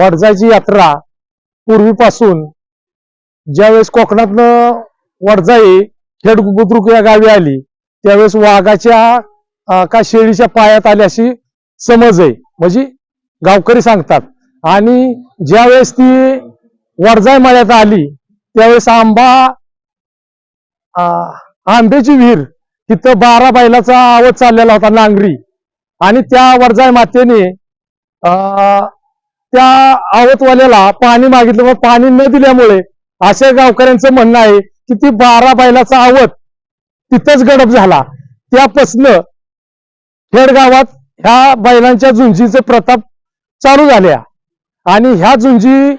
वडजाची यात्रा पूर्वीपासून ज्यावेळेस कोकणातनं वडजाई खेड बुद्रुक या गावी आली त्यावेळेस वाघाच्या का शेळीच्या पायात आली अशी समज आहे. म्हणजे गावकरी सांगतात. आणि ज्यावेळेस ती वडजाई मळ्यात आली त्यावेळेस आंबा आंब्याची विहीर तिथं बारा बैलाचा आवाज चाललेला होता नांगरी. आणि त्या वडजाय मातेने त्या आवतवाल्याला पाणी मागितलं मग पाणी न दिल्यामुळे अशा गावकऱ्यांचं म्हणणं आहे की ती बारा बैलाचा आवत तिथंच गडप झाला. त्यापासनं खेडगावात ह्या बैलांच्या झुंजीचे प्रताप चालू झाल्या. आणि ह्या झुंजी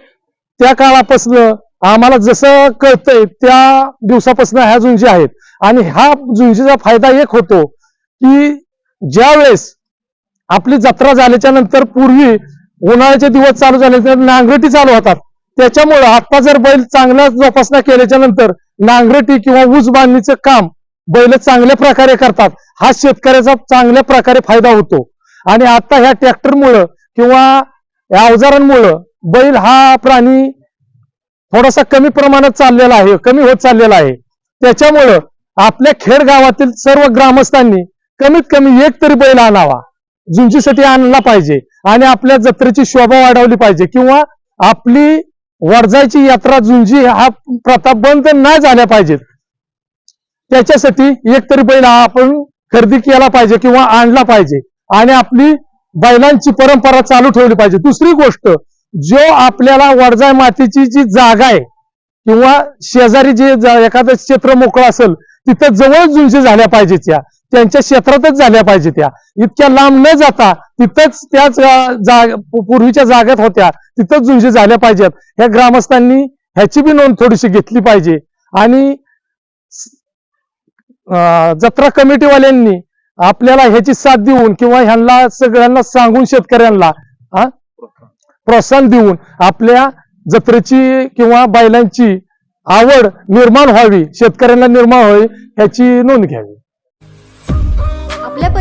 त्या काळापासनं आम्हाला जसं कळतंय त्या दिवसापासून ह्या झुंजी आहेत. आणि ह्या झुंजीचा फायदा एक होतो की ज्यावेळेस आपली जत्रा झाल्याच्यानंतर पूर्वी उन्हाळ्याचे दिवस चालू झाले तर नांगरटी चालू होतात. त्याच्यामुळं आता जर बैल चांगला जोपासना केल्याच्यानंतर नांगरटी किंवा ऊस बांधणीचं काम बैल चांगल्या प्रकारे करतात. हा शेतकऱ्याचा चांगल्या प्रकारे फायदा होतो. आणि आता ह्या ट्रॅक्टरमुळं किंवा या अवजारांमुळं बैल हा प्राणी थोडासा कमी प्रमाणात चाललेला आहे कमी होत चाललेला आहे. त्याच्यामुळं आपल्या खेड गावातील सर्व ग्रामस्थांनी कमीत कमी एक तरी बैल आणावा. झुंजीसाठी आणला पाहिजे आणि आपल्या जत्रेची शोभा वाढवली पाहिजे किंवा आपली वरजायची यात्रा झुंजी हा प्रथा बंद नाही झाल्या पाहिजेत. त्याच्यासाठी एक तरी बैल हा आपण खरेदी केला पाहिजे किंवा आणला पाहिजे आणि आपली बैलांची परंपरा चालू ठेवली पाहिजे. दुसरी गोष्ट जो आपल्याला वडजाय मातीची जी जागा आहे किंवा शेजारी जे एखादं क्षेत्र मोकळं असेल तिथं जवळ झुंजी झाल्या पाहिजेत त्या त्यांच्या क्षेत्रातच झाल्या पाहिजे त्या. इतक्या लांब न जाता तिथंच त्याच जाग पूर्वीच्या जागेत होत्या तिथंच झुंजी झाल्या पाहिजेत. ह्या ग्रामस्थांनी ह्याची बी नोंद थोडीशी घेतली पाहिजे. आणि अं, जत्रा कमिटीवाल्यांनी आपल्याला ह्याची साथ देऊन किंवा ह्यांना सगळ्यांना सांगून शेतकऱ्यांना प्रोत्साहन देऊन आपल्या जत्रेची किंवा बैलांची आवड निर्माण व्हावी शेतकऱ्यांना निर्माण व्हावी ह्याची नोंद घ्यावी.